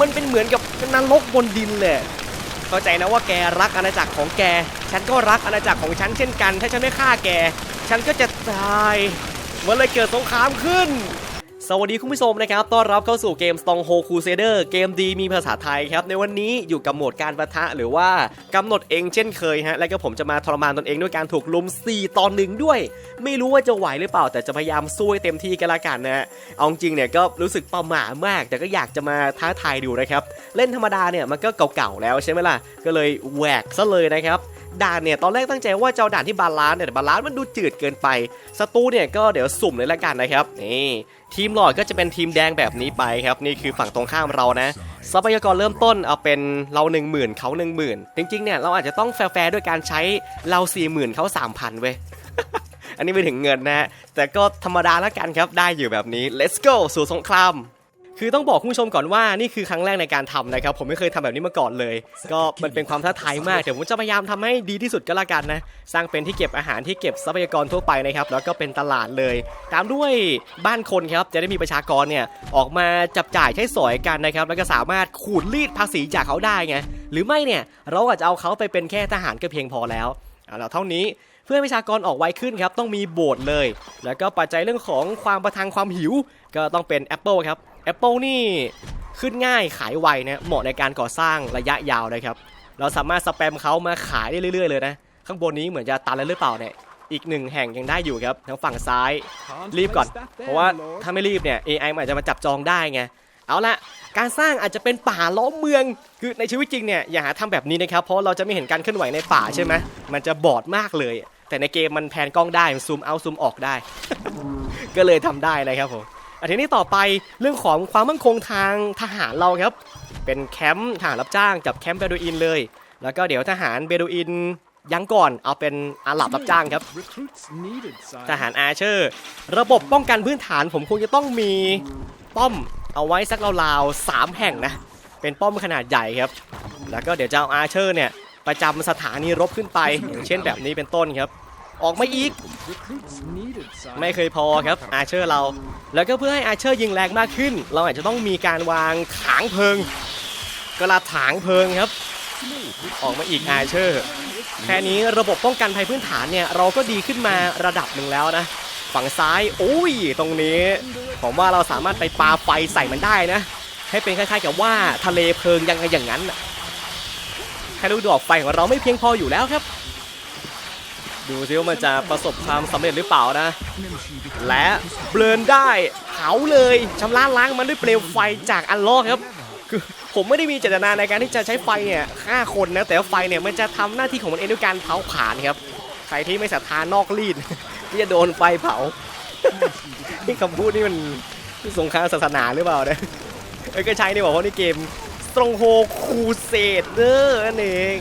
มันเป็นเหมือนกับนรกบนดินเลยเข้าใจนะว่าแกรักอาณาจักรของแก ฉันก็รักอาณาจักรของฉันเช่นกัน ถ้าฉันไม่ฆ่าแก ฉันก็จะตาย มันเลยเกิดสงครามขึ้น สวัสดีคุณผู้ชมนะครับ ต้อนรับเข้าสู่เกม Stronghold Crusader เกมดีมีภาษาไทยครับ ในวันนี้อยู่กับโหมดการประทะหรือว่ากำหนดเองเช่นเคยฮะ และก็ผมจะมาทรมานตนเองด้วยการถูกลุม 4 ตอนหนึ่งด้วย ไม่รู้ว่าจะไหวหรือเปล่า แต่จะพยายามสู้ให้เต็มที่กันละกันนะฮะเอาจริงเนี่ยก็รู้สึกประหม่ามาก แต่ก็อยากจะมาท้าทายดูนะครับ เล่นธรรมดาเนี่ยมันก็เก่าๆแล้วใช่ไหมล่ะ ก็เลยแหวกซะเลยนะครับด่านเนี่ยตอนแรกตั้งใจว่าจะเอาด่านที่บาลานซ์เนี่ยแต่บาลานซ์มันดูจืดเกินไปศัตรูเนี่ยก็เดี๋ยวสุ่มเลยละกันนะครับนี่ทีมหลอดก็จะเป็นทีมแดงแบบนี้ไปครับ นี่คือฝั่งตรงข้ามเรานะทรัพยากรเริ่มต้นเอาเป็นเรา1 0,000เขา10,000 จริงๆเนี่ยเราอาจจะต้องแฟร์ด้วยการใช้เรา40,000เขา3,000เว้ยอันนี้ไม่ถึงเงินนะฮะแต่ก็ธรรมดาละกันครับได้อยู่แบบนี้ let's go สู่สงคราม คือต้องบอกคุณผู้ชมก่อนว่านี่คือครั้งแรกในการทำนะครับ ผมไม่เคยทำแบบนี้มาก่อนเลย ก็มันเป็นความท้าทายมากเดี๋ยวผมจะพยายามทำให้ดีที่สุดก็แล้วกันนะสร้างเป็นที่เก็บอาหารที่เก็บทรัพยากรทั่วไปนะครับแล้วก็เป็นตลาดเลย ตามด้วยบ้านคนครับจะได้มีประชากรเนี่ยออกมาจับจ่ายใช้สอยกันนะครับแล้วก็สามารถขูดรีดภาษีจากเขาได้ไงหรือไม่เนี่ยเราอาจจะเอาเขาไปเป็นแค่ทหารก็เพียงพอแล้วเอาล่ะเท่านี้เพื่อประชากรออกไวขึ้นครับต้องมีโบสถ์เลย แล้วก็ปัจจัยเรื่องของความประทังความหิว ก็ต้องเป็นแอปเปิลครับ แอปเปิลนี่ขึ้นง่ายขายไวนะเหมาะในการก่อสร้างระยะยาวนะครับ เราสามารถสแปมเขามาขายได้เรื่อยๆเลยนะ ข้างบนนี้เหมือนจะตันแล้วหรือเปล่าเนี่ยอีกหนึ่งแห่งยังได้อยู่ครับทางฝั่งซ้ายรีบก่อน เพราะว่าถ้าไม่รีบเนี่ย AI มันอาจจะมาจับจองได้ไงเอาละการสร้างอาจจะเป็นป่าล้อมเมือง คือในชีวิตจริงเนี่ยอย่าหาทำแบบนี้นะครับ เพราะเราจะไม่เห็นการเคลื่อนไหวในป่าใช่ไหมมันจะบอดมากเลย แต่ในเกมมันแพนกล้องได้มันซูมเอาซูมออกได้ ก็เลยทำได้นะครับผม อันทีนี้ต่อไปเรื่องของความมั่นคงทางทหารเราครับ เป็นแคมป์ทหารรับจ้างกับแคมป์เบดูอินเลย แล้วก็เดี๋ยวทหารเบดูอินยังก่อนเอาเป็นอาหรับรับจ้างครับ ทหารอาเชอร์ ระบบป้องกันพื้นฐานผมคงจะต้องมีป้อมเอาไว้สักราวๆสามแห่งนะ เป็นป้อมขนาดใหญ่ครับ แล้วก็เดี๋ยวจะเอาอาเชอร์เนี่ยประจำสถานีรบขึ้นไปอย่างเช่นแบบนี้เป็นต้นครับ ออกมาอีก ไม่เคยพอครับอาเชอร์เรา แล้วก็เพื่อให้อาเชอร์ยิงแรงมากขึ้น เราอาจจะต้องมีการวางถางเพลิง กระถางเพลิงครับ ออกมาอีกอาเชอร์แค่นี้ระบบป้องกันภัยพื้นฐานเนี่ยเราก็ดีขึ้นมาระดับหนึ่งแล้วนะ ฝั่งซ้ายโอ้ยตรงนี้ ผมว่าเราสามารถไปปาไฟใส่มันได้นะ ให้เป็นคล้ายๆกับว่าทะเลเพลิงยังไงอย่างนั้นแค่ลูกดอกไฟของเราไม่เพียงพออยู่แล้วครับ ดูซิว่ามันจะประสบความสำเร็จหรือเปล่านะ และเบลนได้เผาเลยชำระล้างมันด้วยเปลวไฟจากอันลอกครับคือผมไม่ได้มีเจตนาในการที่จะใช้ไฟเนี่ยฆ่าคนนะแต่ว่าไฟเนี่ยมันจะทำหน้าที่ของมันเองด้วยการเผาผลาญครับ ใครที่ไม่ศรัทธานอกรีดที่จะโดนไฟเผานี่คำพูดนี่มันสงครามศาสนาหรือเปล่าเนี่ยเอ้ก็ใช่นี่บอกว่านี่เกม Stronghold Crusader นั่นเอง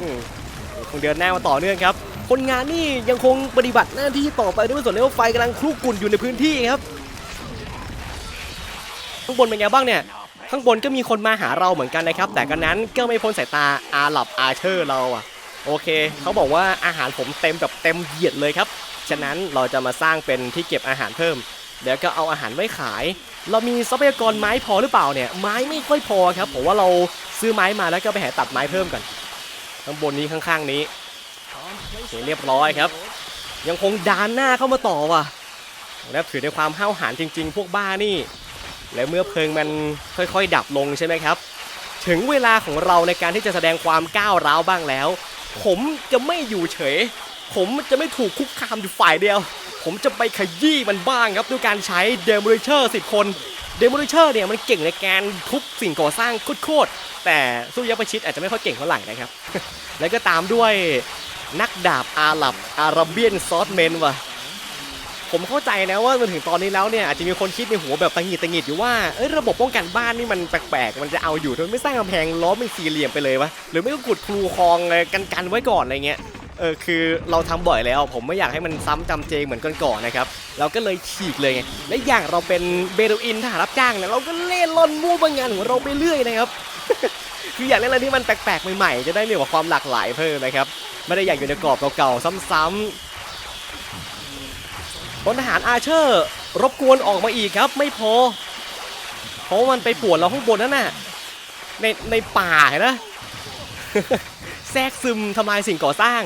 คงเดินหน้ามาต่อเนื่องครับ คนงานนี่ยังคงปฏิบัติหน้าที่ต่อไปด้วยส่วนเรียว่าไฟกำลังคลุกกลุ่นอยู่ในพื้นที่ครับข้างบนเป็นไงบ้างเนี่ยข้างบนก็มีคนมาหาเราเหมือนกันนะครับ แต่กันนั้นก็ไม่พ้นสายตาอาหลับอาเชอร์เราอะโอเค เขาบอกว่าอาหารผมเต็มแบบเต็มเหยียดเลยครับ ฉะนั้นเราจะมาสร้างเป็นที่เก็บอาหารเพิ่ม เดี๋ยวก็เอาอาหารไว้ขาย เรามีทรัพยากรไม้พอหรือเปล่าเนี่ย ไม้ไม่ค่อยพอครับ ผมว่าเราซื้อไม้มาแล้วก็ไปหาตัดไม้เพิ่มก่อนข้างบนนี้ข้างๆนี้ โอเคเรียบร้อยครับ ยังคงดานหน้าเข้ามาต่อว่ะแล้วถือในความห้าวหาญจริง ๆ พวกบ้านี่ และเมื่อเพลิงมันค่อยๆ ดับลงใช่ไหมครับ ถึงเวลาของเราในการที่จะแสดงความก้าวร้าวบ้างแล้ว ผมจะไม่อยู่เฉย ผมจะไม่ถูกคุกคามอยู่ฝ่ายเดียว ผมจะไปขยี้มันบ้างครับด้วยการใช้เดโม l ิเชอร์สิบคนเดโม l ิเชอร์เนี่ยมันเก่งในการทุบสิ่งก่อสร้างโคตรๆแต่สู้ยักษ์ประชิดอาจจะไม่ค่อยเก่งเท่าไหร่นะครับ แล้วก็ตามด้วย นักดาบอาหรับอาราเบียนซอสเมนว่ะผมเข้าใจนะว่ามันถึงตอนนี้แล้วเนี่ยอาจจะมีคนคิดในหัวแบบตังหงิดตังหงิดอยู่ว่าเอ้ยระบบป้องกันบ้านนี่มันแปลกๆ มันจะเอาอยู่ทำไมไม่สร้างกำแพงล้อมเป็นสี่เหลี่ยมไปเลยวะหรือไม่ก็กุดครูคลองกันกันๆไว้ก่อนอะไรเงี้ยเออคือเราทำบ่อยแล้ว ผมไม่อยากให้มันซ้ำจำเจเหมือนก่อนๆนะครับเราก็เลยฉีกเลยไงและอย่างเราเป็นเบดูอินทหารรับจ้างเนี่ยเราก็เล่นล่อนมั่บางงานของเราไปเรื่อยนะครับ คืออยากเล่นอะไรที่มันแปลกๆใหม่ๆ จะได้มีความหลากหลายเพิ่มนะครับ ไม่ได้อยากอยู่ในกรอบเก่าๆซ้ำๆพลทหารอาเชอร์ รบกวนออกมาอีกครับ ไม่พอ เพราะมันไปปวนเราข้างบนนั่นน่ะในในป่าเห็นะแทรกซึมทำลายสิ่งก่อสร้าง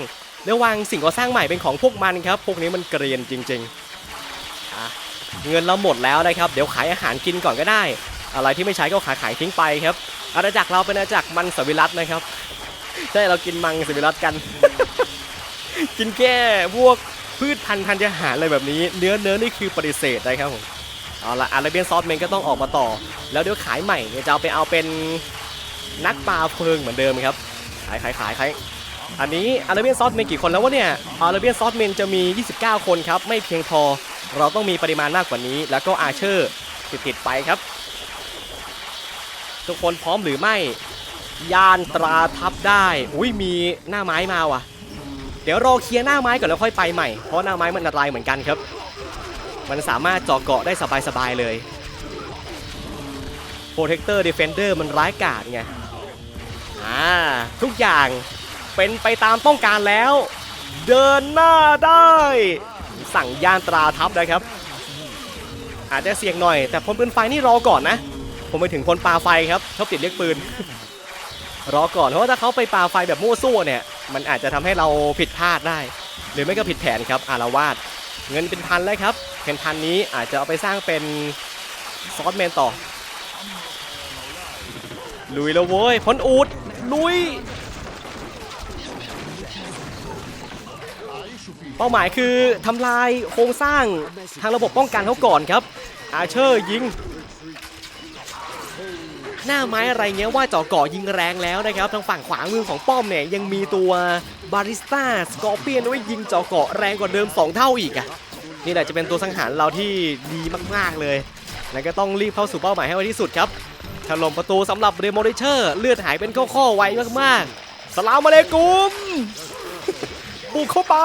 แล้ววางสิ่งก่อสร้างใหม่เป็นของพวกมันครับ พวกนี้มันเกรียนจริงๆ เงินเราหมดแล้วนะครับ เดี๋ยวขายอาหารกินก่อนก็ได้ อะไรที่ไม่ใช้ก็ขายขายทิ้งไปครับ อาณาจักรเราเป็นอาณาจักรมันสวิรัตนะครับ ใช่เรากินมังสวิรัตกัน กินแค่พวกพืชพันธุ์ธัญญาหารอะไรแบบนี้ เนื้อเนื้อนี่คือปฏิเสธนะครับผมเอาละอาราเบียนซอสเมนก็ต้องออกมาต่อ แล้วเดี๋ยวขายใหม่จะเอาไปเอาเป็นนักปลาเฟิงเหมือนเดิมครับ ขายขายขายขายอันนี้อาราเบียนซอสเมนกี่คนแล้ววะเนี่ยอาราเบียนซอสเมนจะมี 29 คนครับ ไม่เพียงพอ เราต้องมีปริมาณมากกว่านี้ แล้วก็อาเชอร์ติดติดๆไปครับ ทุกคนพร้อมหรือไม่ ยานตราทับได้ อุ้ยมีหน้าไม้มาว่ะ เดี๋ยวรอเคลียร์หน้าไม้ก่อนแล้วค่อยไปใหม่ เพราะหน้าไม้มันอันตรายเหมือนกันครับ มันสามารถเจาะเกาะได้สบายๆเลย Protector Defender มันร้ายกาจไง อ่า ทุกอย่างเป็นไปตามต้องการแล้ว เดินหน้าได้ สั่งยานตราทับนะครับ อาจจะเสี่ยงหน่อย แต่พลปืนไฟนี่รอก่อนนะ ผมไปถึงพลปาไฟครับชอบติดเรียกปืน รอก่อนเพราะว่าถ้าเขาไปปาไฟแบบมั่วซั่วเนี่ย มันอาจจะทำให้เราผิดพลาดได้ หรือไม่ก็ผิดแผนครับอารวาสเงินเป็นพันแล้วครับเป็นพันนี้อาจจะเอาไปสร้างเป็นซอสแมนต่อ ลุยแล้วเว้ยพ้นอูดลุย เป้าหมายคือทำลายโครงสร้างทางระบบป้องกันเขาก่อนครับ อาเชอร์ยิง หน้าไม้อะไรเงี้ยว่าเจ่อกาะยิงแรงแล้วนะครับทางฝั่งขวามือของป้อมเนี่ยยังมีตัวบาริสต้าสกอร์เปียนไว้ยิงเจ่อเกาะแรงกว่าเดิม 2 เท่าอีกอะนี่แหละจะเป็นตัวสังหารเราที่ดีมากๆเลย แล้วก็ต้องรีบเข้าสู่เป้าหมายให้ไวที่สุดครับถล่มประตูสำหรับเรโมเดเชอร์เลือดหายเป็นข้อๆไวมากๆสลามมาเลกุมบุกเข้าไป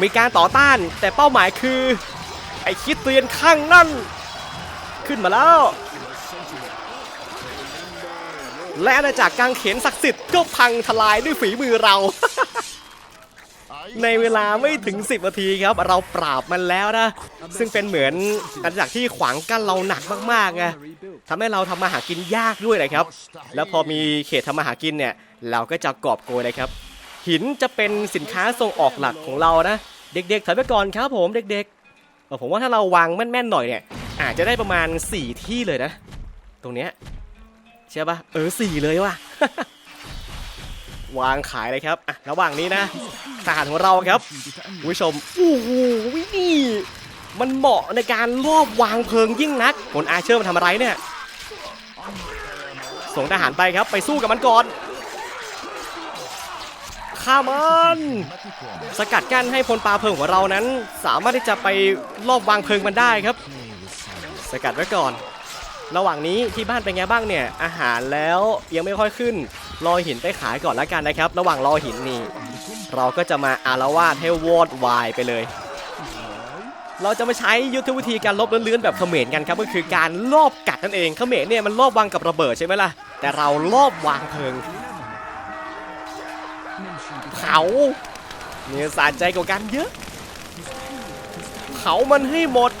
มีการต่อต้านแต่เป้าหมายคือ ไอคิดเตียนข้างนั่น ขึ้นมาแล้ว และอาณาจักรกางเขนศักดิ์สิทธิ์ก็พังทลายด้วยฝีมือเรา ในเวลาไม่ถึง 10นาทีครับ เราปราบมันแล้วนะ ซึ่งเป็นเหมือนอาณาจักรที่ขวางกั้นเราหนักมากๆไงทำให้เราทำมาหากินยากด้วยนะครับ แล้วพอมีเขตทำมาหากินเนี่ย เราก็จะกอบโกยเลยครับ หินจะเป็นสินค้าส่งออกหลักของเรานะ เด็กๆถอยไปก่อนครับผมเด็กๆผมว่าถ้าเราวางแม่นๆหน่อยเนี่ยอาจจะได้ประมาณ 4 ที่เลยนะ ตรงเนี้ย ใช่ปะเออสี่เลยว่ะวางขายเลยครับอะระหว่างนี้นะทหารของเราครับผู้ชมโอ้โหนี่มันเหมาะในการลอบวางเพลิงยิ่งนักคนอาเชอร์มันทำอะไรเนี่ยส่งทหารไปครับไปสู้กับมันก่อนฆ่ามันสกัดกั้นให้พลปลาเพลิงของเรานั้น สามารถที่จะไปลอบวางเพลิงมันได้ครับ สกัดไว้ก่อน ระหว่างนี้ที่บ้านเป็นไงบ้างเนี่ย อาหารแล้วยังไม่ค่อยขึ้น รอหินไปขายก่อนล้วกันนะครับ ระหว่างรอหินนี่ เราก็จะมาอารวาสให้วอดวายไปเลย เราจะมาใช้ยุทธวิธีการลบเลื้อนๆแบบเขมรกันครับก็คือการลอบกัดนั่นเองเขมรเนี่ยมันลอบวางกับระเบิดใช่ไหมล่ะ แต่เราลอบวางเพลิงเผาเนี่ยสะใจกว่ากันเยอะเผามันให้หมด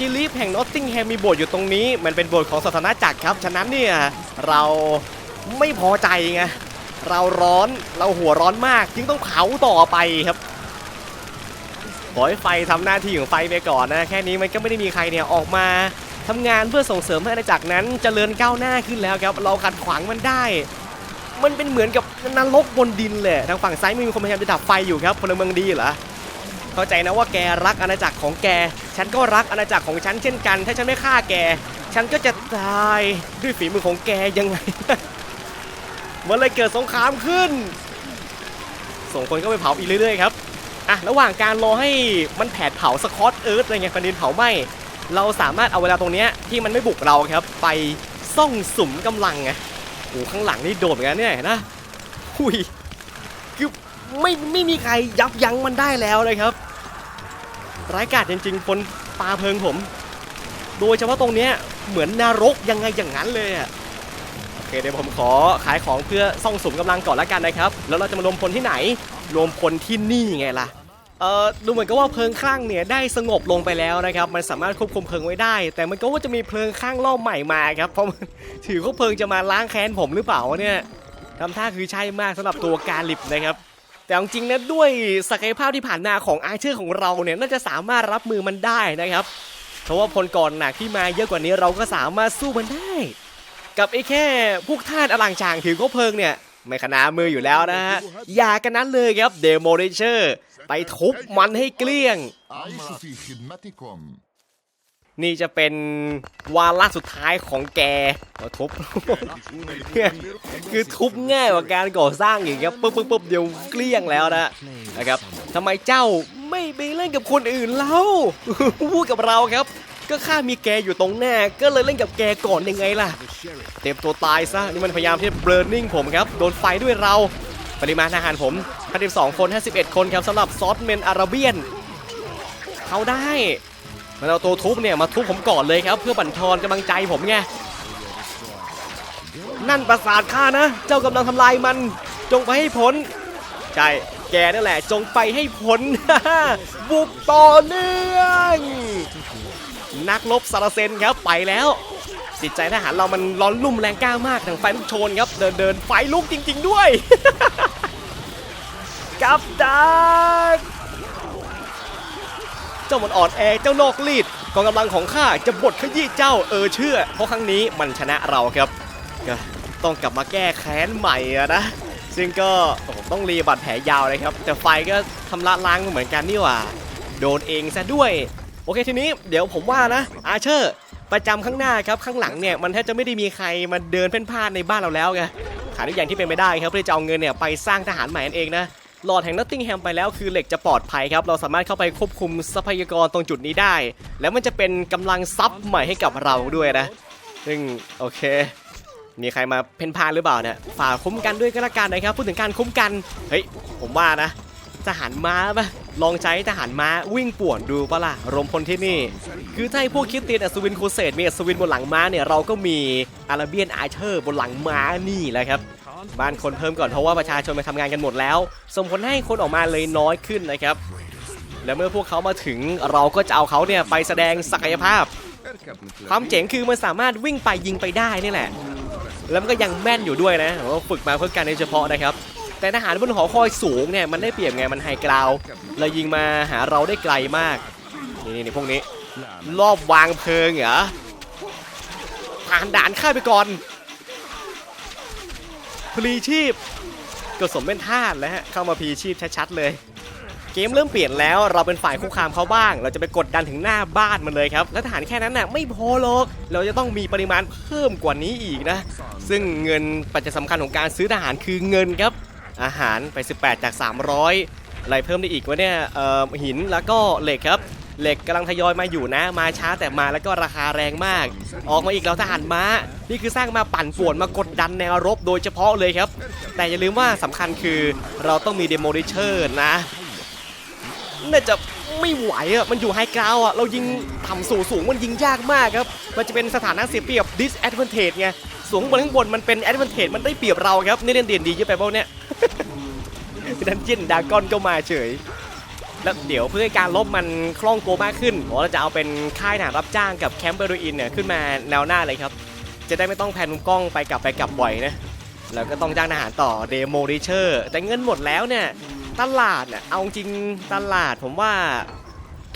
ชิลีฟแห่งนอตติงแฮมมีโบสถ์อยู่ตรงนี้ มันเป็นโบสถ์ของศาสนาจักรครับ ฉะนั้นเนี่ยเราไม่พอใจไงเราร้อนเราหัวร้อนมากจึงต้องเผาต่อไปครับขอให้ไฟทำหน้าที่ของไฟไปก่อนนะ แค่นี้มันก็ไม่ได้มีใครเนี่ยออกมาทำงานเพื่อส่งเสริมให้อาณาจักรนั้นเจริญก้าวหน้าขึ้นแล้วครับ เราขัดขวางมันได้ มันเป็นเหมือนกับนรกบนดินเลยทางฝั่งซ้ายมือมีคนพยายามจะดับไฟอยู่ครับพลเมืองดีเหรอ เข้าใจนะว่าแกรักอาณาจักรของแก ฉันก็รักอาณาจักรของฉันเช่นกัน ถ้าฉันไม่ฆ่าแก ฉันก็จะตายด้วยฝีมือของแกยังไง มันเลยเกิดสงครามขึ้น ส่งคนเข้าไปเผาอีกเรื่อยๆครับอะระหว่างการรอให้มันแผดเผาสกอตเอิร์ธอะไรเงี้ยแผ่นดินเผาไหมเราสามารถเอาเวลาตรงเนี้ยที่มันไม่บุกเราครับ ไปซ่องสุมกำลังไงโอ้ข้างหลังนี่โดดเหมือนกันเนี่ยนะหุย ไม่ไม่มีใครยับยั้งมันได้แล้วเลยครับร้ายกาจจริงๆคนปลาเพลิงผม โดยเฉพาะตรงเนี้ยเหมือนนรกยังไงอย่างนั้นเลยอะโอเคเดี๋ยวผมขอขายของเพื่อซ่องสมกำลังก่อนแล้วกันนะครับ แล้วเราจะมารวมพลที่ไหน รวมพลที่นี่ไงล่ะเออดูเหมือนกับว่าเพลิงคลั่งเนี่ยได้สงบลงไปแล้วนะครับ มันสามารถควบคุมเพลิงไว้ได้ แต่มันก็ว่าจะมีเพลิงคลั่งรอบใหม่มาครับเพราะถือว่าเพลิงจะมาล้างแค้นผมหรือเปล่าเนี่ยทำท่าคือใช่มากสำหรับตัวการลิบนะครับ แต่จริงนะด้วยศักยภาพที่ผ่านมาของอาเชื่อของเราเนี่ยน่าจะสามารถรับมือมันได้นะครับ เพราะว่าพลก่อนหนักที่มาเยอะกว่านี้เราก็สามารถสู้มันได้ กับไอ้แค่พวกท่านอลังชางถือก็เพิงเนี่ยไม่ขนามืออยู่แล้วนะฮะอย่ากันนั้นเลยครับเดโมเดเชอร์ไปทุบมันให้เกลี้ยง นี่จะเป็นวาระสุดท้ายของแกมาทุบ คือทุบง่ายกว่าการก่อสร้างอีกครับปุ๊บปุ๊บปุ๊บเดี๋ยวเกลี้ยงแล้วนะนะครับทำไมเจ้าไม่ไปเล่นกับคนอื่นเล่าพูดกับเราครับ ก็ข้ามีแกอยู่ตรงหน้า ก็เลยเล่นกับแกก่อนยังไงล่ะ เต็มตัวตายซะนี่มันพยายามที่จะเบรนนิ่งผมครับโดนไฟด้วยเราปริมาณทหารผม52คน51คนครับสำหรับซอสเมนอาราเบียนเขาได้ มันเอาตัวทุบเนี่ยมาทุบผมก่อนเลยครับ เพื่อบั่นทอนกำลังใจผมไงนั่นประสาทข้านะ เจ้ากำลังทำลายมัน จงไปให้พ้นใช่แกนั่นแหละ จงไปให้พ้นบุกต่อเนื่องนักรบสารเซนครับไปแล้ว จิตใจทหารเรามันร้อนลุ่มแรงกล้ามากทางไฟลุกโชนครับ เดินเดินไฟลุกจริง ๆ ด้วย กับดัก เจ้ามันอ่อนแอเจ้านอกลีดกองกำลังของข้าจะบดขยี้เจ้าเออเชื่อ เพราะครั้งนี้มันชนะเราครับก็ต้องกลับมาแก้แค้นใหม่นะ ซึ่งก็ต้องรีบาดแผลยาวเลยครับ แต่ไฟก็ทำละล้างเหมือนกันนี่หว่า โดนเองซะด้วย โอเคทีนี้เดี๋ยวผมว่านะอาเชอร์ประจำข้างหน้าครับข้างหลังเนี่ยมันแทบจะไม่ได้มีใครมาเดินเพ่นพ่านในบ้านเราแล้วไงขาดทุกอย่างที่เป็นไปได้ครับเพื่อจะเอาเงินเนี่ยไปสร้างทหารใหม่นั่นเองนะ หลอดแห่งนอตติงแฮมไปแล้วคือเหล็กจะปลอดภัยครับ เราสามารถเข้าไปควบคุมทรัพยากรตรงจุดนี้ได้ แล้วมันจะเป็นกำลังซับใหม่ให้กับเราด้วยนะ ซึ่งโอเค มีใครมาเพ่นพานหรือเปล่าเนี่ยฝากคุ้มกันด้วยก็แล้วกันนะครับ พูดถึงการคุ้มกัน เฮ้ย ผมว่านะทหารม้าปะลองใช้ทหารม้าวิ่งป่วนดูปะล่ะรวมพลที่นี่ คือถ้าให้พวกคิดตีนอัศวินโคเสดมีอัศวินบนหลังม้าเนี่ยเราก็มีอาราเบียนอาเชอร์บนหลังม้านี่แหละครับ บ้านคนเพิ่มก่อนเพราะว่าประชาชนไปทำงานกันหมดแล้ว ส่งผลให้คนออกมาเลยน้อยขึ้นนะครับ และเมื่อพวกเขามาถึงเราก็จะเอาเขาเนี่ยไปแสดงศักยภาพ ความเจ๋งคือมันสามารถวิ่งไปยิงไปได้นี่แหละ แล้วมันก็ยังแม่นอยู่ด้วยนะว่าฝึกมาเพื่อการโดยเฉพาะนะครับ แต่ทหารบนหอคอยสูงเนี่ยมันได้เปรียบไงมันไฮกราวเรายิงมาหาเราได้ไกลมากนี่นี่พวกนี้รอบวางเพลิงเหรอผ่านด่านข้าไปก่อน พลีชีพก็สมเป็นทาสแล้วฮะเข้ามาพลีชีพชัดๆเลย เกมเริ่มเปลี่ยนแล้วเราเป็นฝ่ายคุกคามเขาบ้าง เราจะไปกดดันถึงหน้าบ้านมันเลยครับ และทหารแค่นั้นน่ะไม่พอหรอก เราจะต้องมีปริมาณเพิ่มกว่านี้อีกนะ ซึ่งเงินปัจจัยสำคัญของการซื้อทหารคือเงินครับ อาหารไป 18 จาก 300อะไรเพิ่มได้อีกวะเนี่ยหินแล้วก็เหล็กครับ เหล็กกำลังทยอยมาอยู่นะ มาช้าแต่มาแล้วก็ราคาแรงมาก ออกมาอีกแล้วทหารม้า นี่คือสร้างมาปั่นป่วนมากดดันแนวรบโดยเฉพาะเลยครับ แต่อย่าลืมว่าสำคัญคือเราต้องมีเดโมดิเชอร์นะน่าจะไม่ไหวอะ มันอยู่ไฮกราวอะ เรายิงต่ำสูงสูงมันยิงยากมากครับ มันจะเป็นสถานะเสียเปรียบ disadvantage ไง สูงบนข้างบนมันเป็น advantage มันได้เปรียบเราครับ นี่เล่นเด่นดีเยอะไปเปล่าเนี่ยดันเจียนดากอนก็มาเฉย แล้วเดี๋ยวเพื่อให้การลบมันคล่องตัวมากขึ้นผมเราจะเอาเป็นค่ายทหารรับจ้างกับแคมป์เบโรอินเนี่ยขึ้นมาแนวหน้าเลยครับ จะได้ไม่ต้องแพนมุมกล้องไปกลับไปกลับบ่อยนะแล้วก็ต้องจ้างทหารต่อเดโมดิเชอร์แต่เงินหมดแล้วเนี่ยตลาดเนี่ยเอาจริงตลาดผมว่า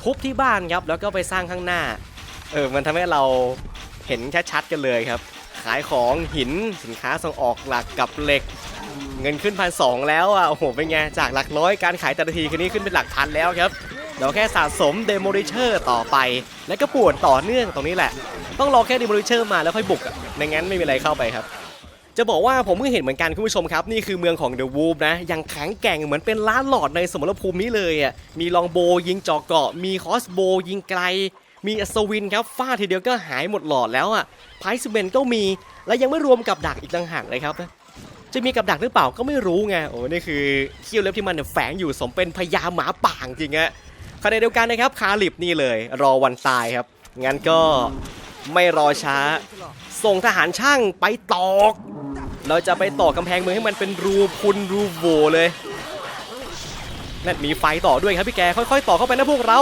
ทุบที่บ้านครับแล้วก็ไปสร้างข้างหน้าเออมันทำให้เราเห็นชัดๆกันเลยครับ ขายของหินสินค้าส่งออกหลักกับเหล็ก เงินขึ้นพันสองแล้วอะโอ้โหเป็นไงจากหลักร้อยการขายแต่ละทีคืนนี้ขึ้นเป็นหลักพันแล้วครับเราแค่สะสมเดโมดิเชอร์ต่อไป แล้วก็ปวนต่อเนื่องตรงนี้แหละ ต้องรอแค่เดโมดิเชอร์มาแล้วค่อยบุกอะไม่งั้นไม่มีอะไรเข้าไปครับ จะบอกว่าผมเพิ่งเห็นเหมือนกันคุณผู้ชมครับ นี่คือเมืองของเดอะวูฟนะ ยังแข็งแกร่งเหมือนเป็นล้านหลอดในสมรภูมินี้เลยอะมีลองโบยิงจาะเกาะ มีคอสโบยิงไกล มีอัศวินครับฟาดทีเดียวก็หายหมดหลอดแล้วอะไพซ์เบนก็มีและยังไม่รวมกับดักอีกต่างหากเลยครับ จะมีกับดักหรือเปล่าก็ไม่รู้ไงโอ้นี่คือเขี้ยวเล็บที่มันแฝงอยู่สมเป็นพญาหมาป่างจริงอะขณะเดียวกันนะครับคาลิบนี่เลย รอวันตายครับงั้นก็ไม่รอช้า ส่งทหารช่างไปตอก เราจะไปตอกกำแพงเมืองให้มันเป็นรูพุนรูโวเลยนั่นมีไฟต่อด้วยครับพี่แกค่อยๆ ต่อเข้าไปนะพวกเรา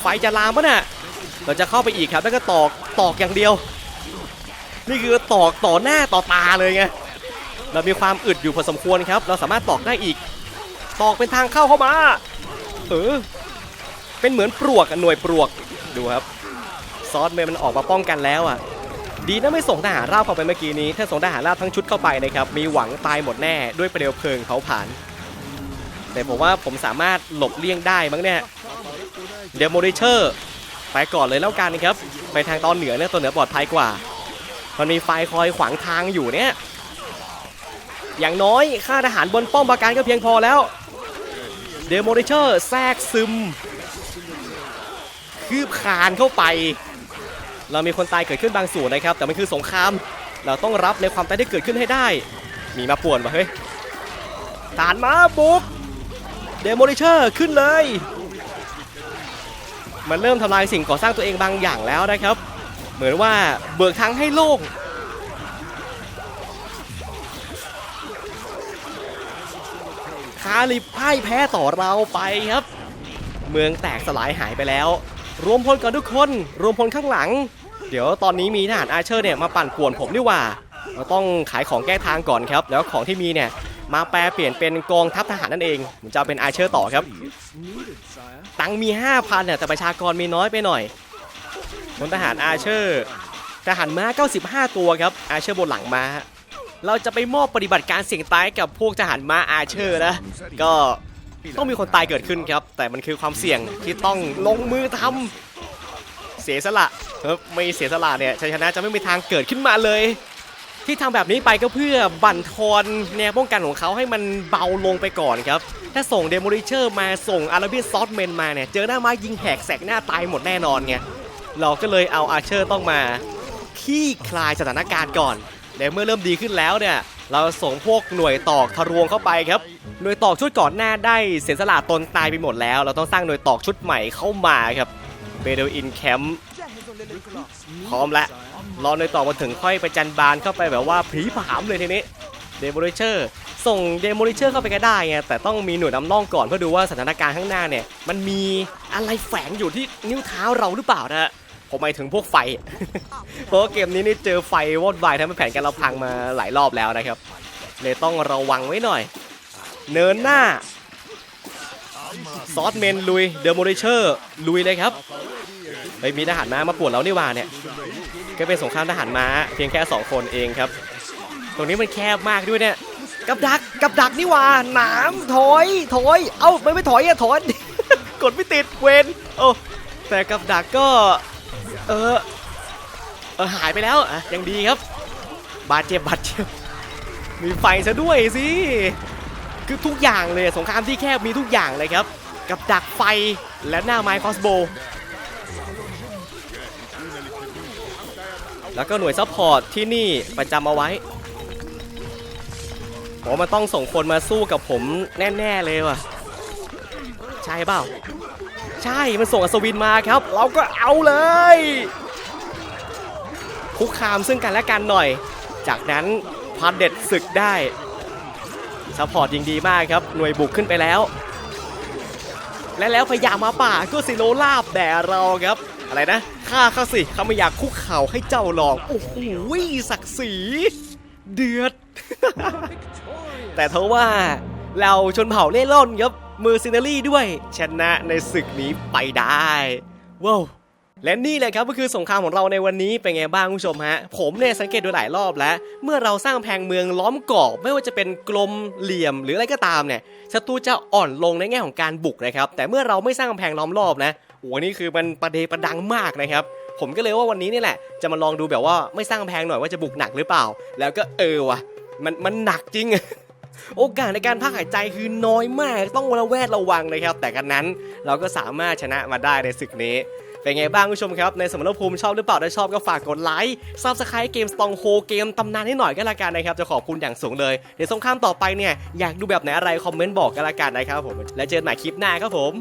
ไฟจะลามปะน่ะ เราจะเข้าไปอีกครับแล้วก็ตอกตอกอย่างเดียว นี่คือตอกต่อหน้าต่อตาเลยไงเรามีความอึดอยู่พอสมควรครับ เราสามารถตอกได้อีก ตอกเป็นทางเข้าเข้ามาเออเป็นเหมือนปลวกอะหน่วยปลวกดูครับ ซอสเมย์มันออกมาป้องกันแล้วอะ ดีนะไม่ส่งทหารราบเข้าไปเมื่อกี้นี้ ถ้าส่งทหารราบทั้งชุดเข้าไปนะครับ มีหวังตายหมดแน่ด้วยเปลวเพลิงเผาผลาญแต่ผมว่าผมสามารถหลบเลี่ยงได้มั้งเนี่ยเดโมริเชอร์ ไปก่อนเลยแล้วกันครับไปทางตอนเหนือเนี่ยตอนเหนือปลอดภัยกว่า มันมีไฟคอยขวางทางอยู่เนี่ยอย่างน้อยค่าทหารบนป้อมปราการก็เพียงพอแล้วเดโมริเชอร์แทรกซึม คืบคานเข้าไป เรามีคนตายเกิดขึ้นบางส่วนนะครับ แต่มันคือสงคราม เราต้องรับในความตายที่เกิดขึ้นให้ได้ มีมาป่วนปะเฮ้ยฐานมาบุกเดโมลิเชอร์ขึ้นเลย มันเริ่มทำลายสิ่งก่อสร้างตัวเองบางอย่างแล้วนะครับ เหมือนว่าเบิกทางให้โล่งคาลิพ่ายแพ้ต่อเราไปครับ เมืองแตกสลายหายไปแล้ว รวมพลกันทุกคน รวมพลข้างหลัง เดี๋ยวตอนนี้มีทหารอาเชอร์เนี่ยมาปั่นป่วนผมดีกว่า เราต้องขายของแก้ทางก่อนครับ แล้วของที่มีเนี่ยมาแปลเปลี่ยนเป็นกองทัพทหารนั่นเองผมจะเป็นอาเชอร์ต่อครับ ตังมี 5,000เนี่ยแต่ประชากรมีน้อยไปหน่อยบนทหารอาเชอร์ทหารม้า 95 ตัวครับอาเชอร์บนหลังม้า เราจะไปมอบปฏิบัติการเสี่ยงตายกับพวกทหารม้าอาเชอร์นะก็ต้องมีคนตายเกิดขึ้นครับ แต่มันคือความเสี่ยงที่ต้องลงมือทำเสียสละไม่เสียสละเนี่ยชัยชนะจะไม่มีทางเกิดขึ้นมาเลย ที่ทำแบบนี้ไปก็เพื่อบั่นทอนแนวป้องกันของเขาให้มันเบาลงไปก่อนครับ ถ้าส่งเดโมริเชอร์มาส่งอาราเบียซอสเมนมาเนี่ย เจอหน้าไม้ยิงแหกแสกหน้าตายหมดแน่นอนไงเราก็เลยเอาอาเชอร์ต้องมาขี้คลายสถานการณ์ก่อนแต่เมื่อเริ่มดีขึ้นแล้วเนี่ยเราส่งพวกหน่วยตอกทะรวงเข้าไปครับ หน่วยตอกชุดก่อนหน้าได้เสียสละตนตายไปหมดแล้ว เราต้องสร้างหน่วยตอกชุดใหม่เข้ามาครับเบเดอินแคมป์ พร้อมแล้วรอหน่วยตอมาถึงค่อยไปจันบานเข้าไปแบบว่าผีผามเลยทีนี้เดโมลิเชอร์ส่งเดโมลิเชอร์เข้าไปก็ได้ไงแต่ต้องมีหน่วยนำน่องก่อนเพื่อดูว่าสถานการณ์ข้างหน้าเนี่ย มันมีอะไรแฝงอยู่ที่นิ้วเท้าเราหรือเปล่านะผมหมายถึงพวกไฟ เพราะเกมนี้นี่เจอไฟวอดวายทำให้แผนการเราพังมาหลายรอบแล้วนะครับ เลยต้องระวังไว้หน่อย เนินหน้าซอสเมนลุยเดโมริเชอร์ลุยเลยครับ เฮ้ยมีทหารม้ามาปวนแล้วนี่หว่าเนี่ยก็เป็นสงครามทหารม้าเพียงแค่ 2 คนเองครับ ตรงนี้มันแคบมากด้วยเนี่ยกับดักกับดักนี่หว่าหนามถอยถอย เอ้าไม่ไม่ถอยอะถอยกดไม่ติดเวนโอ้แต่กับดักก็เออเออหายไปแล้วอะยังดีครับ บาดเจ็บบาดเจ็บมีไฟซะด้วยสิคือทุกอย่างเลยสงครามที่แคบมีทุกอย่างเลยครับ กับดักไฟและหน้าไม้คอสโบ แล้วก็หน่วยซัพพอร์ตที่นี่ประจำเอาไว้ผมมันต้องส่งคนมาสู้กับผมแน่ๆเลยว่ะ ใช่เปล่า ใช่มันส่งอัศวินมาครับ เราก็เอาเลย คุกคามซึ่งกันและกันหน่อย จากนั้นพันเด็ดศึกได้ซัพพอร์ตยิงดีมากครับ หน่วยบุกขึ้นไปแล้ว และแล้วพญามาป่าก็สิโลลาบแด่เราครับ อะไรนะ ฆ่าเขาสิเขาไม่อยากคุกเข่าให้เจ้าลองโอ้โหศักดิ์ศรีเดือด แต่เทว่าเราชนเผ่าเล่ร่อนครับมือซินารี่ด้วย ชนะในศึกนี้ไปได้ว้าวและนี่แหละครับก็คือสงครามของเราในวันนี้เป็นไงบ้างผู้ชมฮะ ผมเนี่ยสังเกตดูหลายรอบแล้ว เมื่อเราสร้างแพงเมืองล้อมกรอบไม่ว่าจะเป็นกลมเหลี่ยมหรืออะไรก็ตามเนี่ยศัตรูจะอ่อนลงในแง่ของการบุกนะครับ แต่เมื่อเราไม่สร้างกำแพงล้อมรอบนะ โอ้โหนี่คือมันประเดประดังมากนะครับ ผมก็เลยว่าวันนี้นี่แหละ จะมาลองดูแบบว่าไม่สร้างแพงหน่อยว่าจะบุกหนักหรือเปล่า แล้วก็เออว่ะ มันมันหนักจริงโอกาสในการพักหายใจคือน้อยมากต้องระแวดระวังเลยครับ แต่กันนั้นเราก็สามารถชนะมาได้ในศึกนี้ เป็นไงบ้างผู้ชมครับ ในสมรภูมิชอบหรือเปล่าถ้าชอบก็ฝากกดไลค์ซับสไครต์เกมสตองโฮเกมตำนานให้หน่อยก็แล้วกันนะครับ จะขอบคุณอย่างสูงเลย เดี๋ยวสงครามต่อไปเนี่ย อยากดูแบบไหนอะไร คอมเมนต์บอกกันละกันนะครับผม แล้วเจอกันใหม่คลิปหน้าครับผม